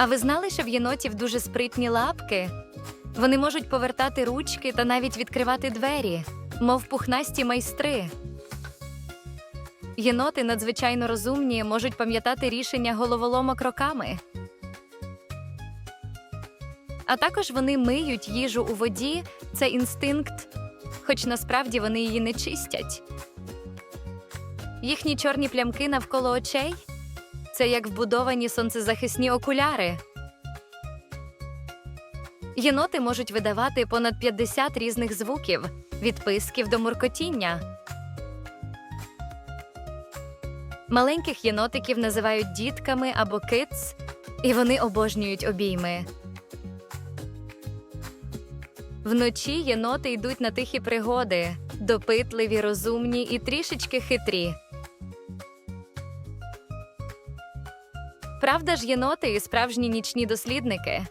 А ви знали, що в єнотів дуже спритні лапки? Вони можуть повертати ручки та навіть відкривати двері, мов пухнасті майстри. Єноти надзвичайно розумні, можуть пам'ятати рішення головоломок роками. А також вони миють їжу у воді це інстинкт, хоч насправді вони її не чистять. Їхні чорні плямки навколо очей це як вбудовані сонцезахисні окуляри. Єноти можуть видавати понад 50 різних звуків від писків до муркотіння. Маленьких єнотиків називають дітками або киц, і вони обожнюють обійми. Вночі єноти йдуть на тихі пригоди, допитливі, розумні і трішечки хитрі. Правда ж, єноти і справжні нічні дослідники.